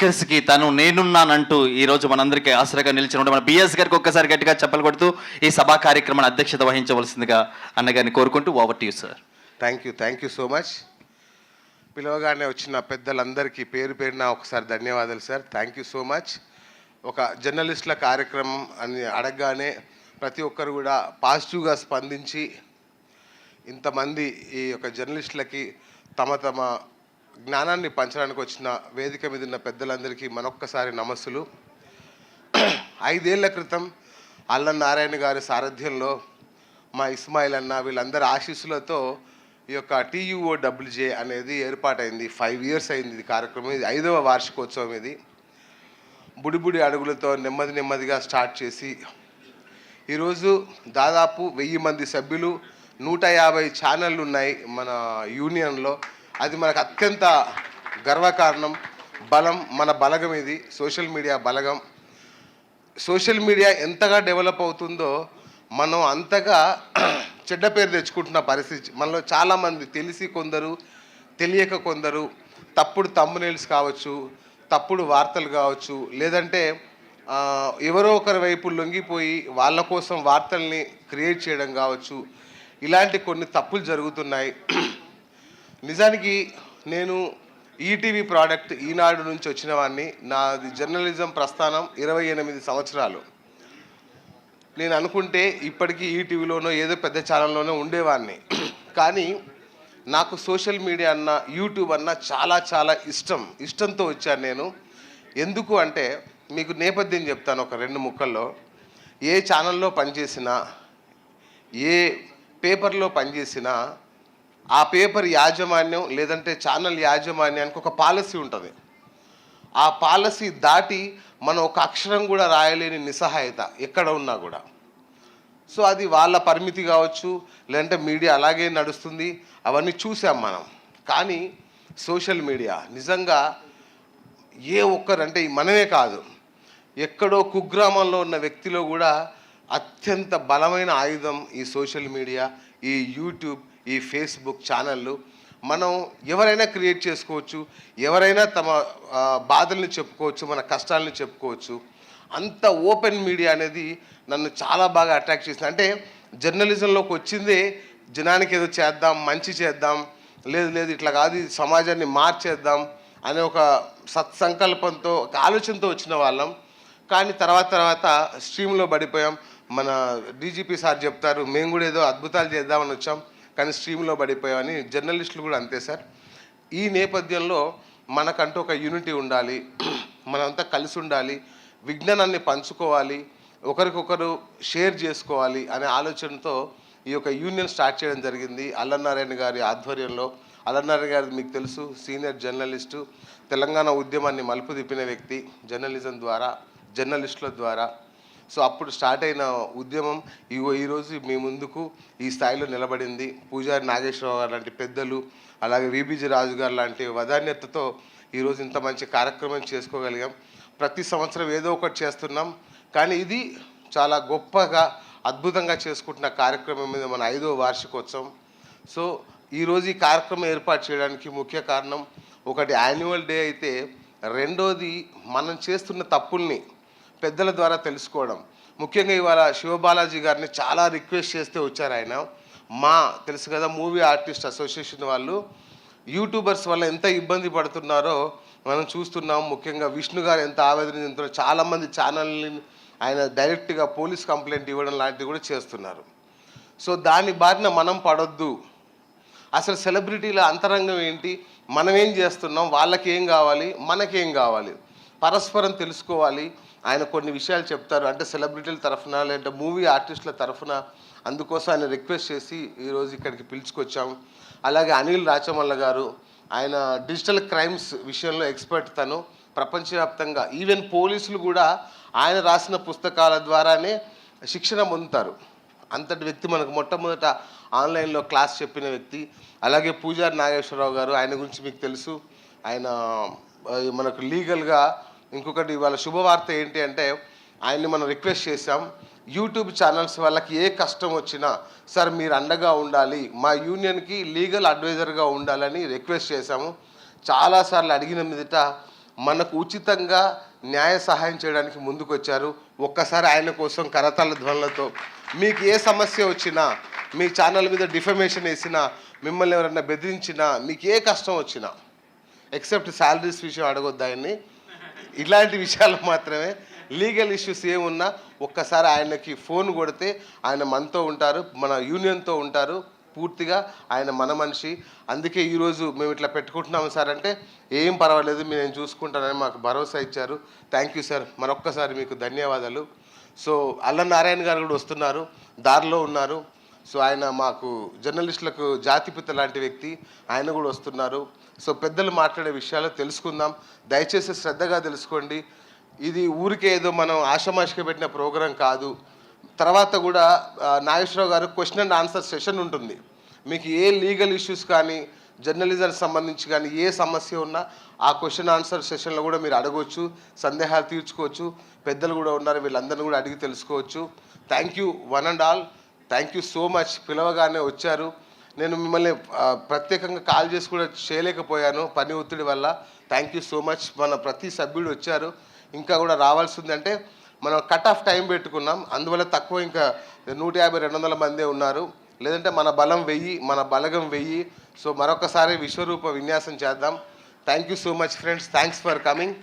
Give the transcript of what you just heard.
యాంకర్స్కి తను నేనున్నానంటూ ఈ రోజు మనందరికీ ఆసరాగా నిలిచిన మన బిఎస్ గారికి ఒక్కసారి గట్టిగా చెప్పలు కొడుతూ ఈ సభా కార్యక్రమాన్ని అధ్యక్షత వహించవలసిందిగా అన్నగారిని కోరుకుంటూ over to you sir thank you thank you so much పిలవగానే వచ్చిన పెద్దలందరికీ పేరు పేరున ఒకసారి ధన్యవాదాలు sir thank you so much ఒక జర్నలిస్టుల కార్యక్రమం అని అడగగానే ప్రతి ఒక్కరు కూడా పాజిటివ్గా స్పందించి ఇంతమంది ఈ యొక్క జర్నలిస్టులకి తమ తమ జ్ఞానాన్ని పంచడానికి వచ్చిన వేదిక మీద ఉన్న పెద్దలందరికీ మనొక్కసారి నమస్సులు. ఐదేళ్ళ క్రితం అల్లనారాయణ గారి సారథ్యంలో మా ఇస్మాయిల్ అన్న వీళ్ళందరి ఆశీస్సులతో ఈ యొక్క టీయూఓ డబ్ల్యూజే అనేది ఏర్పాటైంది. ఫైవ్ ఇయర్స్ అయింది ఇది కార్యక్రమం. ఇది ఐదవ వార్షికోత్సవం ఇది. బుడిబుడి అడుగులతో నెమ్మది నెమ్మదిగా స్టార్ట్ చేసి ఈరోజు దాదాపు వెయ్యి మంది సభ్యులు నూట యాభై ఛానళ్ళు ఉన్నాయి మన యూనియన్లో. అది మనకు అత్యంత గర్వకారణం. బలం మన బలగం ఇది. సోషల్ మీడియా బలగం. సోషల్ మీడియా ఎంతగా డెవలప్ అవుతుందో మనం అంతగా చెడ్డ పేరు తెచ్చుకుంటున్న పరిస్థితి. మనలో చాలామంది తెలిసి కొందరు తెలియక కొందరు తప్పుడు తమ్మునేల్స్ కావచ్చు తప్పుడు వార్తలు కావచ్చు లేదంటే ఎవరో ఒకరి వైపు లొంగిపోయి వాళ్ళ కోసం వార్తల్ని క్రియేట్ చేయడం కావచ్చు. ఇలాంటి కొన్ని తప్పులు జరుగుతున్నాయి. నిజానికి నేను ఈటీవీ ప్రోడక్ట్ ఈనాడు నుంచి వచ్చిన వాడిని నాది జర్నలిజం ప్రస్థానం ఇరవై ఎనిమిది సంవత్సరాలు. నేను అనుకుంటే ఇప్పటికీ ఈటీవీలోనో ఏదో పెద్ద ఛానల్లోనో ఉండేవాడిని కానీ నాకు సోషల్ మీడియా అన్న యూట్యూబ్ అన్న చాలా చాలా ఇష్టం. ఇష్టంతో వచ్చాను నేను. ఎందుకు అంటే మీకు నేపథ్యం చెప్తాను ఒక రెండు ముక్కల్లో. ఏ ఛానల్లో పనిచేసినా ఏ పేపర్లో పనిచేసినా ఆ పేపర్ యాజమాన్యం లేదంటే ఛానల్ యాజమాన్యానికి ఒక పాలసీ ఉంటుంది. ఆ పాలసీ దాటి మనం ఒక అక్షరం కూడా రాయలేని నిస్సహాయత ఎక్కడ ఉన్నా కూడా. సో అది వాళ్ళ పరిమితి కావచ్చు లేదంటే మీడియా అలాగే నడుస్తుంది అవన్నీ చూసాం మనం. కానీ సోషల్ మీడియా నిజంగా ఏ ఒక్కరంటే మనమే కాదు ఎక్కడో కుగ్రామంలో ఉన్న వ్యక్తిలో కూడా అత్యంత బలమైన ఆయుధం ఈ సోషల్ మీడియా ఈ యూట్యూబ్ ఈ ఫేస్బుక్ ఛానళ్ళు. మనం ఎవరైనా క్రియేట్ చేసుకోవచ్చు ఎవరైనా తమ బాధల్ని చెప్పుకోవచ్చు మన కష్టాలను చెప్పుకోవచ్చు. అంత ఓపెన్ మీడియా అనేది నన్ను చాలా బాగా అట్రాక్ట్ చేసింది. అంటే జర్నలిజంలోకి వచ్చిందే జనానికి ఏదో చేద్దాం మంచి చేద్దాం లేదు లేదు ఇట్లా కాదు సమాజాన్ని మార్చేద్దాం అనే ఒక సత్సంకల్పంతో ఒక ఆలోచనతో వచ్చిన వాళ్ళం. కానీ తర్వాత తర్వాత స్ట్రీమ్లో పడిపోయాం. మన డీజీపీ సార్ చెప్తారు మేము కూడా ఏదో అద్భుతాలు చేద్దామని వచ్చాం కానీ స్ట్రీమ్లో పడిపోయామని. జర్నలిస్టులు కూడా అంతే సార్. ఈ నేపథ్యంలో మనకంటూ ఒక యూనిటీ ఉండాలి మనంతా కలిసి ఉండాలి విజ్ఞానాన్ని పంచుకోవాలి ఒకరికొకరు షేర్ చేసుకోవాలి అనే ఆలోచనతో ఈ యొక్క యూనియన్ స్టార్ట్ చేయడం జరిగింది. అల్లనారాయణ గారి ఆధ్వర్యంలో. అల్లనారాయణ గారి మీకు తెలుసు సీనియర్ జర్నలిస్టు తెలంగాణ ఉద్యమాన్ని మలుపు తిప్పిన వ్యక్తి జర్నలిజం ద్వారా జర్నలిస్టుల ద్వారా. సో అప్పుడు స్టార్ట్ అయిన ఉద్యమం. ఇగో ఈరోజు మీ ముందుకు ఈ స్థాయిలో నిలబడింది. పూజారి నాగేశ్వరరావు గారు లాంటి పెద్దలు అలాగే విబిజి రాజు గారు లాంటి వదాన్యతతో ఈరోజు ఇంత మంచి కార్యక్రమం చేసుకోగలిగాం. ప్రతి సంవత్సరం ఏదో ఒకటి చేస్తున్నాం. కానీ ఇది చాలా గొప్పగా అద్భుతంగా చేసుకుంటున్న కార్యక్రమం మీద మన ఐదో వార్షికోత్సవం. సో ఈరోజు ఈ కార్యక్రమం ఏర్పాటు చేయడానికి ముఖ్య కారణం ఒకటి యాన్యువల్ డే అయితే రెండోది మనం చేస్తున్న తప్పుల్ని పెద్దల ద్వారా తెలుసుకోవడం. ముఖ్యంగా ఇవాళ శివబాలాజీ గారిని చాలా రిక్వెస్ట్ చేస్తే వచ్చారు ఆయన. మా తెలుసు కదా మూవీ ఆర్టిస్ట్ అసోసియేషన్ వాళ్ళు. యూట్యూబర్స్ వల్ల ఎంత ఇబ్బంది పడుతున్నారో మనం చూస్తున్నాం. ముఖ్యంగా విష్ణు గారు ఎంత ఆవేదన చెందుతున్నారో చాలామంది ఛానల్ని ఆయన డైరెక్ట్గా పోలీస్ కంప్లైంట్ ఇవ్వడం లాంటివి కూడా చేస్తున్నారు. సో దాని బారిన మనం పడొద్దు. అసలు సెలబ్రిటీల అంతరంగం ఏంటి? మనం ఏం చేస్తున్నాం? వాళ్ళకి ఏం కావాలి? మనకేం కావాలి? పరస్పరం తెలుసుకోవాలి. ఆయన కొన్ని విషయాలు చెప్తారు. అంటే సెలబ్రిటీల తరఫున లేదంటే మూవీ ఆర్టిస్టుల తరఫున అందుకోసం ఆయన రిక్వెస్ట్ చేసి ఈరోజు ఇక్కడికి పిలుచుకొచ్చాం అలాగే అనిల్ రాచమల్ల గారు ఆయన డిజిటల్ క్రైమ్స్ విషయంలో ఎక్స్పర్ట్ తను. ప్రపంచవ్యాప్తంగా ఈవెన్ పోలీసులు కూడా ఆయన రాసిన పుస్తకాల ద్వారానే శిక్షణ పొందుతారు. అంతటి వ్యక్తి మనకు మొట్టమొదట ఆన్లైన్లో క్లాస్ చెప్పిన వ్యక్తి. అలాగే పూజారి నాగేశ్వరరావు గారు ఆయన గురించి మీకు తెలుసు. ఆయన మనకు లీగల్గా ఇంకొకటి ఇవాళ శుభవార్త ఏంటి అంటే ఆయన్ని మనం రిక్వెస్ట్ చేశాం యూట్యూబ్ ఛానల్స్ వాళ్ళకి ఏ కష్టం వచ్చినా సార్ మీరు అండగా ఉండాలి మా యూనియన్కి లీగల్ అడ్వైజర్గా ఉండాలని రిక్వెస్ట్ చేశాము. చాలాసార్లు అడిగిన మీదట మనకు ఉచితంగా న్యాయ సహాయం చేయడానికి ముందుకొచ్చారు ఒక్కసారి ఆయన కోసం కరతాళ ధ్వనులతో. మీకు ఏ సమస్య వచ్చినా మీ ఛానల్ మీద డిఫమేషన్ వేసినా మిమ్మల్ని ఎవరైనా బెదిరించినా మీకు ఏ కష్టం వచ్చినా ఎక్సెప్ట్ శాలరీస్ విషయం అడగొద్దు ఆయన్ని. ఇలాంటి విషయాలు మాత్రమే లీగల్ ఇష్యూస్ ఏమున్నా ఒక్కసారి ఆయనకి ఫోన్ కొడితే ఆయన మనతో ఉంటారు మన యూనియన్తో ఉంటారు పూర్తిగా. ఆయన మన మనిషి. అందుకే ఈరోజు మేము ఇట్లా పెట్టుకుంటున్నాము సార్ అంటే ఏం పర్వాలేదు నేను చూసుకుంటానని మాకు భరోసా ఇచ్చారు. థ్యాంక్ యూ సార్ మరొక్కసారి మీకు ధన్యవాదాలు. సో అల్ల నారాయణ గారు కూడా వస్తున్నారు దారిలో ఉన్నారు. సో ఆయన మాకు జర్నలిస్టులకు జాతిపిత లాంటి వ్యక్తి. ఆయన కూడా వస్తున్నారు. సో పెద్దలు మాట్లాడే విషయాలు తెలుసుకుందాం. దయచేసి శ్రద్ధగా తెలుసుకోండి. ఇది ఊరికే ఏదో మనం ఆషమాషిగా పెట్టిన ప్రోగ్రాం కాదు. తర్వాత కూడా నాగేశ్వరరావు గారు క్వశ్చన్ అండ్ ఆన్సర్ సెషన్ ఉంటుంది. మీకు ఏ లీగల్ ఇష్యూస్ కానీ జర్నలిజం సంబంధించి కానీ ఏ సమస్య ఉన్నా ఆ క్వశ్చన్ ఆన్సర్ సెషన్లో కూడా మీరు అడగవచ్చు సందేహాలు తీర్చుకోవచ్చు. పెద్దలు కూడా ఉన్నారు వీళ్ళందరినీ కూడా అడిగి తెలుసుకోవచ్చు. Thank you one and all thank you so much పిలవగానే వచ్చారు. నేను మిమ్మల్ని ప్రత్యేకంగా కాల్ చేసి కూడా చేయలేకపోయాను పని ఒత్తిడి వల్ల. థ్యాంక్ యూ సో మచ్ మన ప్రతి సభ్యుడు వచ్చారు. ఇంకా కూడా రావాల్సిందంటే మనం కట్ ఆఫ్ టైం పెట్టుకున్నాం. అందువల్ల తక్కువ ఇంకా నూట యాభై రెండు వందల మందే ఉన్నారు. లేదంటే మన బలం వెయ్యి మన బలగం వెయ్యి. సో మరొకసారి విశ్వరూప విన్యాసం చేద్దాం. Thank you so much friends thanks for coming